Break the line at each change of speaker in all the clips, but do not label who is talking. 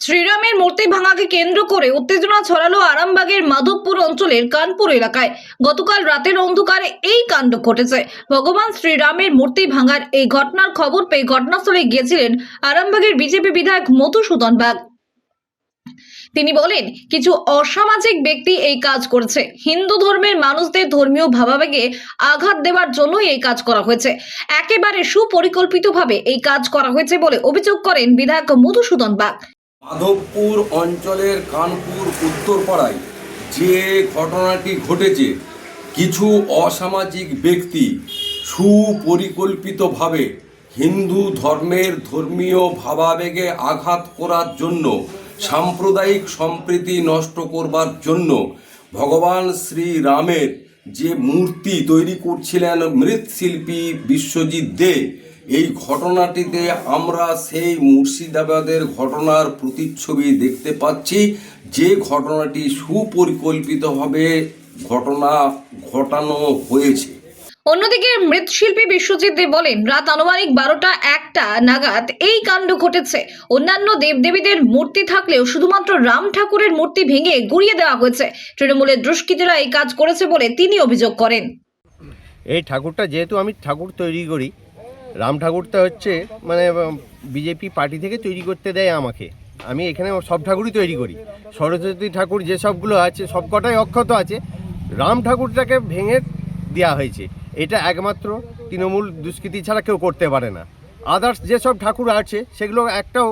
শ্রীরামের মূর্তি ভাঙাকে কেন্দ্র করে উত্তেজনা ছড়ালো আরামবাগের মাধবপুর অঞ্চলের কানপুর এলাকায়। গতকাল রাতের অন্ধকারে এই কাণ্ড ঘটেছে। ভগবান শ্রীরামের মূর্তি ভাঙার এই ঘটনার খবর পেয়ে ঘটনাস্থলে গিয়েছিলেন আরামবাগের বিজেপি বিধায়ক মধুসূদন বাগ। তিনি বলেন, কিছু অসামাজিক ব্যক্তি এই কাজ করেছে। হিন্দু ধর্মের মানুষদের ধর্মীয় ভাবাবেগে আঘাত দেওয়ার জন্যই এই কাজ করা হয়েছে। একেবারে সুপরিকল্পিতভাবে এই কাজ করা হয়েছে বলে অভিযোগ করেন বিধায়ক মধুসূদন বাগ।
মাধবপুর অঞ্চলের কানপুর উত্তরপাড়ায় যে ঘটনাটি ঘটেছে, কিছু অসামাজিক ব্যক্তি সুপরিকল্পিতভাবে হিন্দু ধর্মের ধর্মীয় ভাবাবেগে আঘাত করার জন্য, সাম্প্রদায়িক সম্প্রীতি নষ্ট করবার জন্য ভগবান শ্রীরামের যে মূর্তি তৈরি করছিলেন মৃৎশিল্পী বিশ্বজিৎ দে এই ঘটনাটিতে আমরা সেই মুর্শিদাবাদের ঘটনার প্রতিচ্ছবি দেখতে পাচ্ছি। যে ঘটনাটি সুপরিকল্পিতভাবে ঘটনা ঘটানো হয়েছে।
অন্যদিকে মৃৎশিল্পী বিশ্বজিৎ দেব বলেন রাত আনুমানিক বারোটা একটা নাগাদ এই কাণ্ড ঘটেছে। অন্যান্য দেবদেবীদের মূর্তি থাকলেও শুধুমাত্র রাম ঠাকুরের মূর্তি ভেঙে গুড়িয়ে দেওয়া হয়েছে। তৃণমূলের দুষ্কৃতীরা এই কাজ করেছে বলে তিনি অভিযোগ করেন।
এই ঠাকুরটা যেহেতু আমি ঠাকুর তৈরি করি রাম ঠাকুরটা হচ্ছে মানে বিজেপি পার্টি থেকে তৈরি করতে দেয় আমাকে। আমি এখানে সব ঠাকুরই তৈরি করি। সরস্বতী ঠাকুর যে সবগুলো আছে সব কটাই অক্ষত আছে। রাম ঠাকুরটাকে ভেঙে দেওয়া হয়েছে। এটা একমাত্র তৃণমূল দুষ্কৃতি ছাড়া কেউ করতে পারে না। আদার্স যেসব ঠাকুর আছে সেগুলো একটাও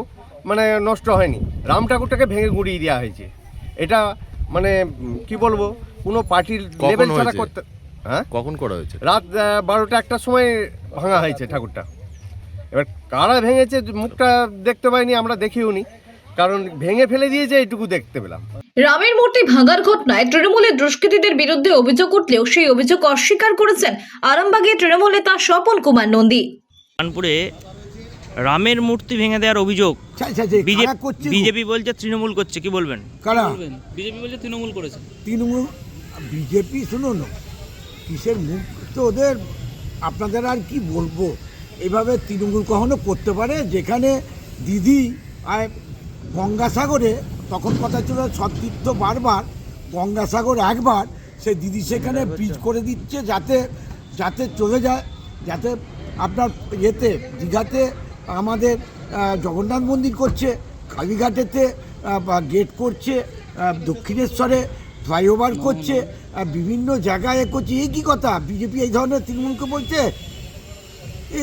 মানে নষ্ট হয়নি। রাম ঠাকুরটাকে ভেঙে গুঁড়িয়ে দেওয়া হয়েছে। এটা মানে কি বলব? কোনো পার্টির লেভেল ছাড়া করতে হ্যাঁ?
কখন করা হয়েছে?
রাত বারোটা একটার সময় ভাঙা হয়েছে ঠাকুরটা। এবার কারা ভেঙেছে মুখটা দেখতে পাইনি আমরা দেখিও নি। কারণ ভেঙে ফেলে দিয়েছে এইটুকু দেখতে পেলাম।
রামের মূর্তি ভাঙার ঘটনায় তৃণমূলের দুষ্কৃতীদের বিরুদ্ধে অভিযোগ উঠলেও সেই অভিযোগ অস্বীকার করেছেন আরামবাগের তৃণমূল নেতা স্বপন কুমার নন্দী।
কানপুরে রামের মূর্তি ভেঙে দেওয়ার অভিযোগ
করছে
বিজেপি বলছে তৃণমূল করছে কি বলবেন?
কারা?
বিজেপি বলছে তৃণমূল করেছে।
তৃণমূল? বিজেপি শুনুন কিসের মুখ? তো ওদের, আপনাদের আর কি বলব? এভাবে তৃণমূল কখনো করতে পারে? যেখানে দিদি আর গঙ্গাসাগরে, তখন কথা ছিল সতীর্থ বারবার, গঙ্গাসাগর একবার, সে দিদি সেখানে পিচ করে দিচ্ছে যাতে যাতে চলে যায়, যাতে আপনার ইয়েতে, দীঘাতে আমাদের জগন্নাথ মন্দির করছে, কালীঘাটেতে গেট করছে দক্ষিণেশ্বরে ফ্লাইওভার করছে আর বিভিন্ন জায়গায় করছে। এ কী কথা? বিজেপি এই ধরনের তৃণমূলকে বলছে? এ